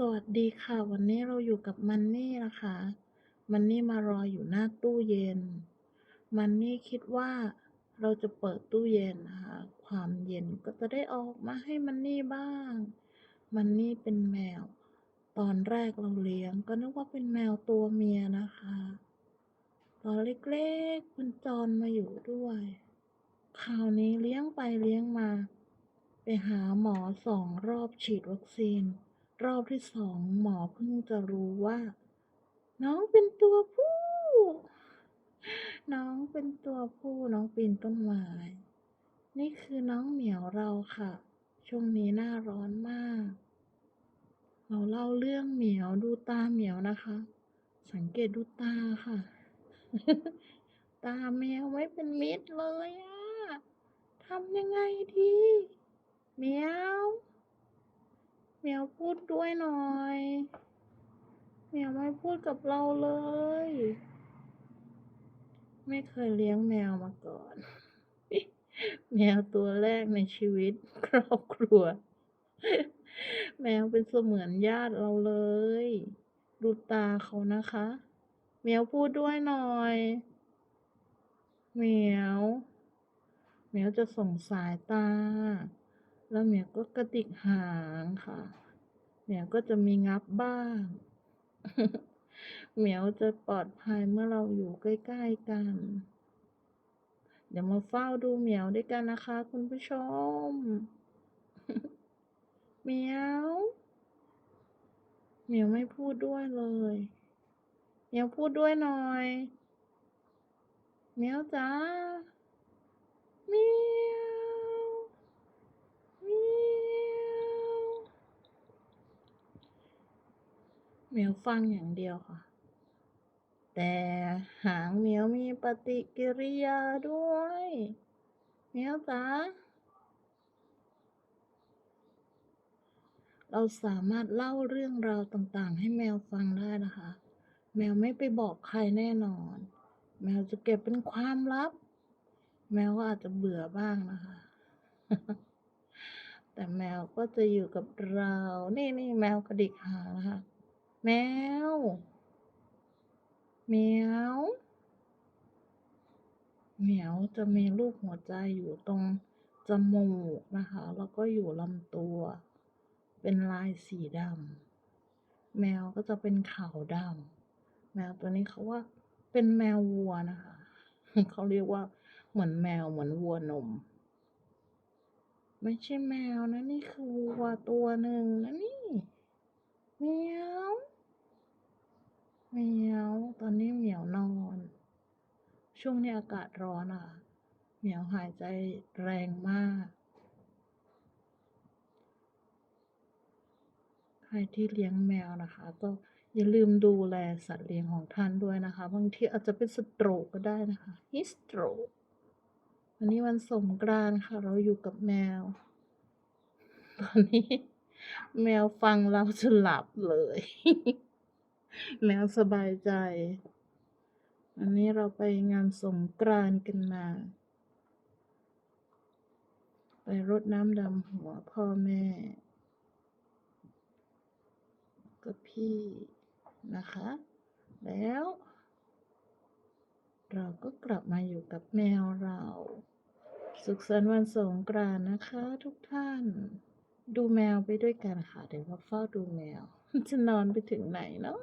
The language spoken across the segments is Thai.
สวัสดีค่ะ วันนี้เราอยู่กับมันนี่นะคะมันนี่มารออยู่หน้าตู้เย็น มันนี่คิดว่าเราจะเปิดตู้เย็นนะคะ ความเย็นก็จะได้ออกมาให้มันนี่บ้าง มันนี่เป็นแมว ตอนแรกเราเลี้ยง ก็นึกว่าเป็นแมวตัวเมียนะคะ ตอนเล็กๆมันจรมาอยู่ด้วย คราวนี้เลี้ยงไปเลี้ยงมา ไปหาหมอสองรอบฉีดวัคซีน รอบที่สองหมอเพิ่งจะรู้ว่า น้องเป็นตัวผู้ น้องเป็นตัวผู้น้องปีนต้นไม้ นี่คือน้องเหมียวเราค่ะ ช่วงนี้หน้าร้อนมาก เราเล่าเรื่องเหมียวดูตาเหมียวนะคะ สังเกตดูตาค่ะ ตาแมวไว้เป็นมิตรเลยอะทำยังไงดีเหมียว เหมียวพูดด้วยหน่อยเหมียวไม่พูดกับเราเลย ไม่เคยเลี้ยงแมวมาก่อน แมวตัวแรกในชีวิต ครอบครัว แมวเป็นเสมือนญาติเราเลย ดูตาเขานะคะเหมียวพูดด้วยหน่อยเหมียวเหมียวจะส่งสายตา แล้วเหมียวก็กระดิกหางค่ะ เหมียวก็จะมีงับบ้าง เหมียวจะปลอดภัยเมื่อเราอยู่ใกล้ๆกัน เดี๋ยวมาเฝ้าดูเหมียวด้วยกันนะคะ คุณผู้ชม เหมียว เหมียวไม่พูดด้วยเลย เหมียวพูดด้วยหน่อย เหมียวจ้ามียวเหมียว เมียวฟังอย่างเดียวค่ะ แต่หางเมียวมีปฏิกิริยาด้วยเมียวจ้าเราสามารถเล่าเรื่องราวต่างๆ ให้แมวฟังได้นะคะ แมวไม่ไปบอกใครแน่นอน แมวจะเก็บเป็นความลับ แมวก็อาจจะเบื่อบ้างนะคะ แต่แมวก็จะอยู่กับเรา นี่นี่แมวกระดิกหางนะคะ แมวเหมียวเหมียวจะมีรูปหัวใจอยู่ตรงจมูกนะคะ แล้วก็อยู่ลำตัว เป็นลายสีดำแมวก็จะเป็นขาวดำแมวตัวนี้เขาว่าเป็นแมววัวนะคะ เขาเรียกว่าเหมือนแมวเหมือนวัวนม ไม่ใช่แมวนะนี่คือวัวตัวหนึ่งนะนี่เมียว เหมียวตอนนี้เหมียวนอน ช่วงนี้อากาศร้อนอะ เหมียวหายใจแรงมาก ใครที่เลี้ยงแมวนะคะ ก็อย่าลืมดูแลสัตว์เลี้ยงของท่านด้วยนะคะ บางทีอาจจะเป็นสโตรกก็ได้นะคะฮิสโตรกวันนี้วันสงกรานต์ค่ะ เราอยู่กับแมว ตอนนี้ แมวฟังเราจะหลับเลย แมวสบายใจ อันนี้เราไปงานสงกรานต์กันมา ไปรดน้ำดำหัวพ่อแม่ ก็พี่นะคะ แล้ว เราก็กลับมาอยู่กับแมวเรา สุขสันต์วันสงกรานต์นะคะทุกท่านดูแมวไปด้วยกันค่ะ เดี๋ยวมาเฝ้าดูแมว จะนอนไปถึงไหนเนาะ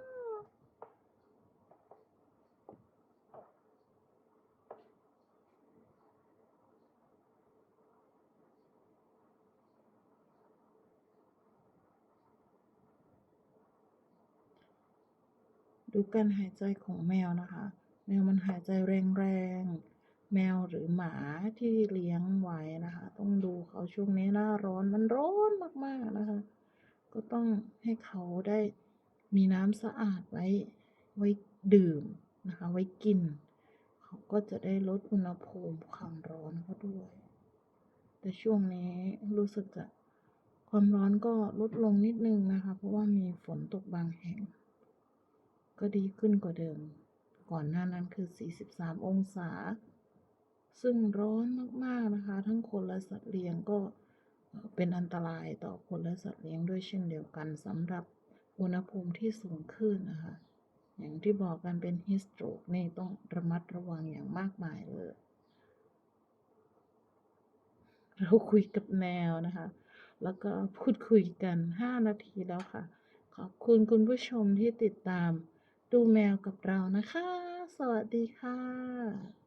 ดูการหายใจของแมวนะคะ แมวมันหายใจแรงๆ แมวหรือหมาที่เลี้ยงไว้นะคะ ต้องดูเขาช่วงนี้หน้าร้อนมันร้อนมากๆนะคะ ก็ต้องให้เขาได้มีน้ำสะอาดไว้ไว้ดื่มนะคะ ไว้กิน เขาก็จะได้ลดอุณหภูมิความร้อนเขาด้วย แต่ช่วงนี้รู้สึกจะความร้อนก็ลดลงนิดนึงนะคะ เพราะว่ามีฝนตกบางแห่ง ก็ดีขึ้นกว่าเดิม ก่อนหน้านั้นคือ 43 องศา ซึ่งร้อนมากๆนะคะ ทั้งคนและสัตว์เลี้ยงก็เป็นอันตรายต่อคนและสัตว์เลี้ยงด้วยเช่นเดียวกันสำหรับอุณหภูมิที่สูงขึ้นนะคะ อย่างที่บอกกันเป็น heat stroke นี่ต้องระมัดระวังอย่างมากมายเลย เราคุยกับแมวนะคะ แล้วก็พูดคุยกัน 5 นาทีแล้วค่ะ ขอบคุณคุณผู้ชมที่ติดตาม ดูแมวกับเรานะคะ สวัสดีค่ะ